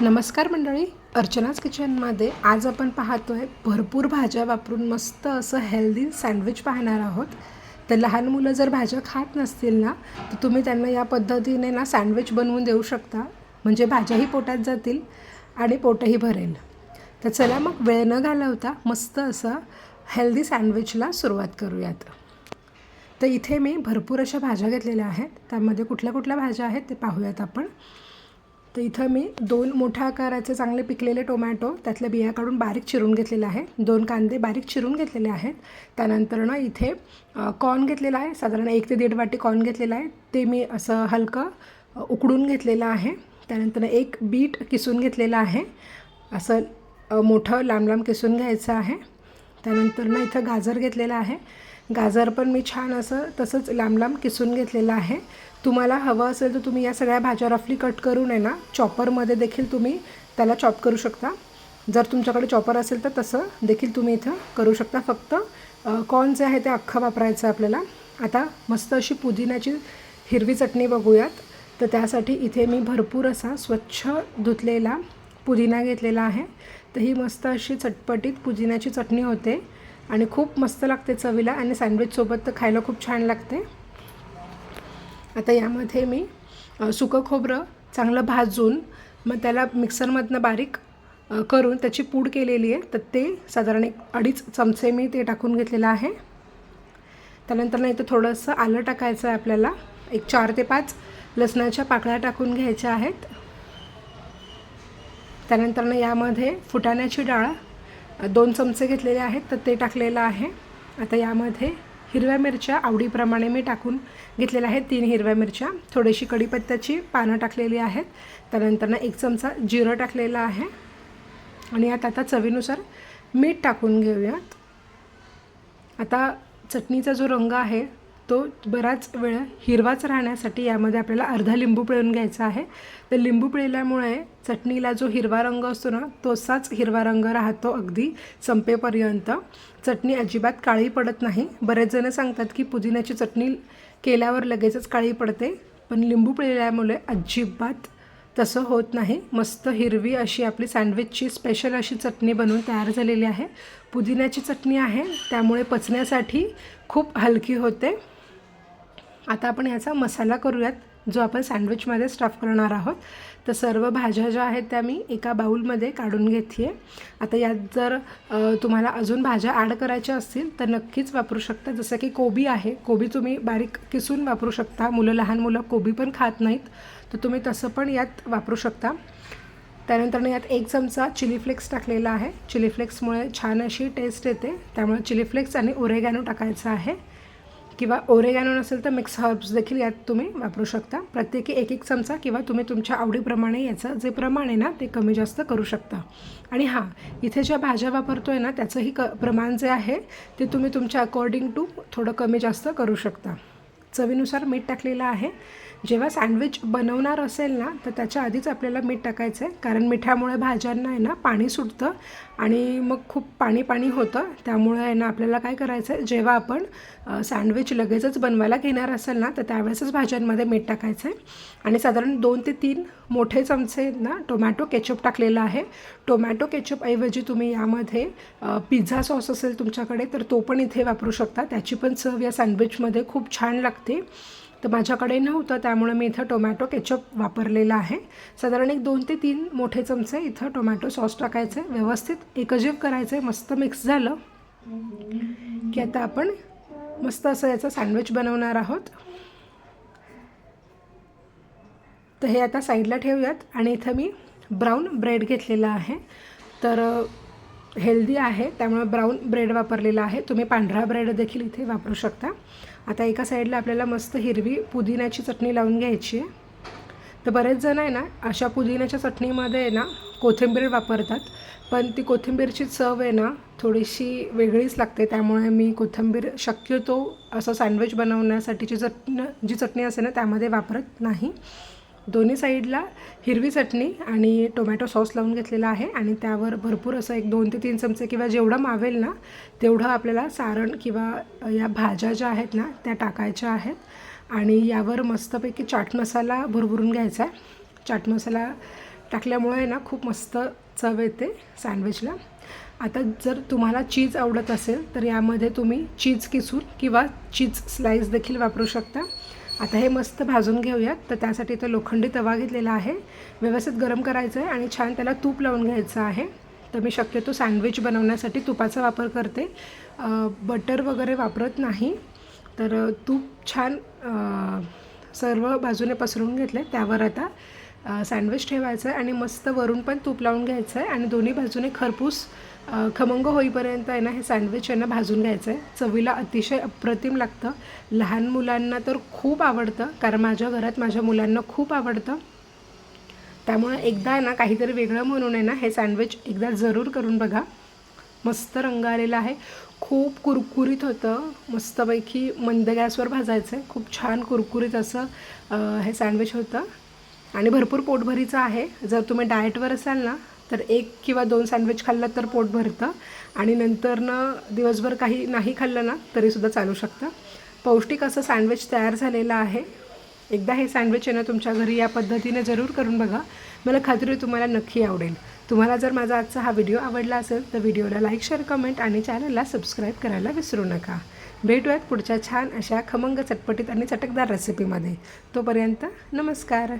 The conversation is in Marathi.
नमस्कार मंडळी अर्चनाच किचनमध्ये आज आपण पाहतोय भरपूर भाज्या वापरून मस्त असं हेल्दी सँडविच पाहणार आहोत. तर लहान मुलं जर भाज्या खात नसतील ना तर तुम्ही त्यांना या पद्धतीने ना सँडविच बनवून देऊ शकता. म्हणजे भाज्याही पोटात जातील आणि पोटही भरेल. तर चला मग वेळ न घालवता मस्त असं हेल्दी सँडविचला सुरुवात करूयात. तर इथे मी भरपूर अशा भाज्या घेतलेल्या आहेत. त्यामध्ये कुठल्या कुठल्या भाज्या आहेत ते पाहूयात आपण. तर इथं मी दोन मोठ्या आकाराचे चांगले पिकलेले टोमॅटो त्यातल्या बिया काढून बारीक चिरून घेतलेले आहे. दोन कांदे बारीक चिरून घेतलेले आहेत. त्यानंतर ना इथे कॉर्न घेतलेला आहे. साधारण एक ते दीड वाटी कॉर्न घेतलेला आहे. ते मी असं हलकं उकडून घेतलेलं आहे. त्यानंतर एक बीट किसून घेतलेलं आहे. असं मोठं लांब लांब किसून घ्यायचं आहे. त्यानंतर ना इथं गाजर घेतलेलं आहे. गाजर पण मी छान असं तसंच लांब लांब किसून घेतलेलं आहे. तुम्हाला हवं असेल तर तुम्ही या सगळ्या भाज्या रफली कट करून आहे ना चॉपरमध्ये देखील तुम्ही त्याला चॉप करू शकता. जर तुमच्याकडे चॉपर असेल तर तसं देखील तुम्ही इथं करू शकता. फक्त कॉर्न जे आहे ते अख्खं वापरायचं आपल्याला. आता मस्त अशी पुदिन्याची हिरवी चटणी बघूयात. तर त्यासाठी इथे मी भरपूर असा स्वच्छ धुतलेला पुदिना घेतलेला आहे. तर ही मस्त अशी चटपटीत पुदिन्याची चटणी होते. आणि खूप मस्त लागते चवीला आणि सँडविचसोबत तर खायला खूप छान लागते. आता यामध्ये मी सुकं खोबरं चांगलं भाजून मग त्याला मिक्सरमधनं बारीक करून त्याची पूड केलेली आहे. तर ते साधारण एक अडीच चमचे मी ते टाकून घेतलेलं आहे. त्यानंतर इथं थोडंसं आलं टाकायचं आहे आपल्याला. एक चार ते पाच लसणाच्या पाकळ्या टाकून घ्यायच्या आहेत. त्यानंतरनं यामध्ये फुटाण्याची डाळ दोन चमचे घेतलेले आहेत. तर ते टाकलेलं आहे. आता यामध्ये हिरव्या मिरच्या आवडीप्रमाणे मी टाकून घेतलेल्या आहेत. तीन हिरव्या मिरच्या. थोडीशी कढीपत्त्याची पानं टाकलेली आहेत. त्यानंतर ना एक चमचा जिरं टाकलेलं आहे. आणि यात आता चवीनुसार मीठ टाकून घेऊयात. आता चटणीचा जो रंग आहे तो बराच वेळ हिरवाच राहण्यासाठी यामध्ये आपल्याला अर्धा लिंबू पिळून घ्यायचा आहे. तर लिंबू पिळल्यामुळे चटणीला जो हिरवा रंग असतो ना तोसाच हिरवा रंग राहतो अगदी संपेपर्यंत. चटणी अजिबात काळी पडत नाही. बरेच जण सांगतात की पुदिन्याची चटणी केल्यावर लगेचच काळी पडते पण लिंबू पिळल्यामुळे अजिबात तसं होत नाही. मस्त हिरवी अशी आपली सँडविचची स्पेशल अशी चटणी बनवून तयार झालेली आहे. पुदिन्याची चटणी आहे त्यामुळे पचण्यासाठी खूप हलकी होते. आता आपण याचा मसाला करूयात जो आपण सँडविचमध्ये स्टफ करणार आहोत. तर सर्व भाज्या ज्या आहेत त्या मी एका बाऊलमध्ये काढून घेते आता यात जर तुम्हाला अजून भाज्या ॲड करायच्या असतील तर नक्कीच वापरू शकता. जसं की कोबी आहे कोबी तुम्ही बारीक किसून वापरू शकता. मुलं लहान मुलं कोबी पण खात नाहीत तर तुम्ही तसं पण यात वापरू शकता. त्यानंतर यात एक चमचा चिली फ्लेक्स टाकलेला आहे. चिली फ्लेक्समुळे छान अशी टेस्ट येते. त्यामुळे चिली फ्लेक्स आणि ओरेगॅनो टाकायचं आहे. किंवा ओरेगॅनो नसेल तर मिक्स हर्ब्स देखील यात तुम्ही वापरू शकता. प्रत्येकी एक एक चमचा किंवा तुम्ही तुमच्या आवडीप्रमाणे याचं जे प्रमाण आहे ना ते कमी जास्त करू शकता. आणि हां इथे ज्या भाज्या वापरतो आहे ना त्याचंही क प्रमाण जे आहे ते तुम्ही तुमच्या अकॉर्डिंग टू थोडं कमी जास्त करू शकता. चवीनुसार मीठ टाकलेलं आहे. जेव्हा सँडविच बनवणार असेल ना तर त्याच्या आधीच आपल्याला मीठ टाकायचं आहे. कारण मिठामुळे भाज्यांना आहे ना पाणी सुटतं आणि मग खूप पाणी पाणी होतं. त्यामुळे आहे ना आपल्याला काय करायचं आहे जेव्हा आपण सँडविच लगेचच बनवायला घेणार असेल ना तर त्यावेळेसच भाज्यांमध्ये मीठ टाकायचं आहे. आणि साधारण दोन ते तीन मोठे चमचे ना टोमॅटो केचप टाकलेला आहे. टोमॅटो केचपऐवजी तुम्ही यामध्ये पिझ्झा सॉस असेल तुमच्याकडे तर तो पण इथे वापरू शकता. त्याची पण चव या सँडविचमध्ये खूप छान लागते. तर माझ्याकडे नव्हतं त्यामुळे मी इथं टोमॅटो केचप वापरलेला आहे. साधारण एक दोन ते तीन मोठे चमचे इथं टोमॅटो सॉस टाकायचे व्यवस्थित एकजीव करायचं आहे मस्त मिक्स झालं. की आता आपण मस्त असं याचं सँडविच बनवणार आहोत. तर हे आता साईडला ठेवूयात आणि इथं मी ब्राऊन ब्रेड घेतलेला आहे. तर हेल्दी आहे त्यामुळे ब्राऊन ब्रेड वापरलेला आहे. तुम्ही पांढरा ब्रेड देखील इथे वापरू शकता. आता एका साईडला आपल्याला मस्त हिरवी पुदिन्याची चटणी लावून घ्यायची आहे. तर बरेच जण आहे ना अशा पुदिन्याच्या चटणीमध्ये आहे ना कोथिंबीर वापरतात. पण ती कोथिंबीरची चव आहे ना थोडीशी वेगळीच लागते. त्यामुळे मी कोथिंबीर शक्यतो असं सँडविच बनवण्यासाठीची चटणी जी चटणी असते ना त्यामध्ये वापरत नाही. दोन्ही साईडला हिरवी चटणी आणि टोमॅटो सॉस लावून घेतलेला आहे आणि त्यावर भरपूर असं एक दोन ते तीन चमचे किंवा जेवढं मावेल ना तेवढं आपल्याला सारण किंवा या भाज्या ज्या आहेत ना त्या टाकायच्या आहेत. आणि यावर मस्तपैकी चाट मसाला भरभरून घ्यायचा आहे. चाट मसाला टाकल्यामुळे ना खूप मस्त चव येते सँडविचला. आता जर तुम्हाला चीज आवडत असेल तर यामध्ये तुम्ही चीज किसून किंवा चीज स्लाईस देखील वापरू शकता. आता हे मस्त भाजून घेऊयात. तर त्यासाठी इथं लोखंडी तवा घेतलेला आहे. व्यवस्थित गरम करायचं आहे आणि छान त्याला तूप लावून घ्यायचं आहे. तर मी शक्यतो सँडविच बनवण्यासाठी तुपाचा वापर करते. बटर वगैरे वापरत नाही. तर तूप छान सर्व बाजूने पसरून घेतले त्यावर आता सँडविच ठेवायचं आहे आणि मस्त वरून पण तूप लावून घ्यायचं आहे. आणि दोन्ही बाजूने खरपूस खमंग होईपर्यंत आहे ना हे सँडविच यांना भाजून घ्यायचं आहे. चवीला अतिशय अप्रतिम लागतं. लहान मुलांना तर खूप आवडतं कारण माझ्या घरात माझ्या मुलांना खूप आवडतं. त्यामुळे एकदा आहे ना काहीतरी वेगळं म्हणून आहे ना हे सँडविच एकदा जरूर करून बघा. मस्त रंग आलेला आहे. खूप कुरकुरीत होतं. मस्तपैकी मंद गॅसवर भाजायचं आहे खूप छान कुरकुरीत असं हे सँडविच होतं. आणि भरपूर पोटभरीचं आहे. जर तुम्ही डाएटवर असाल ना तर एक किंवा दोन सँडविच खाल्लं तर पोट भरतं. आणि नंतरनं दिवसभर काही नाही खाल्लं ना तरीसुद्धा चालू शकतं. पौष्टिक असं सँडविच तयार झालेलं आहे. एकदा हे सँडविच आहे ना तुमच्या घरी या पद्धतीने जरूर करून बघा. मला खात्री तुम्हाला नक्की आवडेल. तुम्हाला जर माझा आजचा हा व्हिडिओ आवडला असेल तर व्हिडिओला लाईक शेअर कमेंट आणि चॅनलला सबस्क्राईब करायला विसरू नका. भेटूयात पुढच्या छान अशा खमंग चटपटीत आणि चटकदार रेसिपीमध्ये. तोपर्यंत नमस्कार.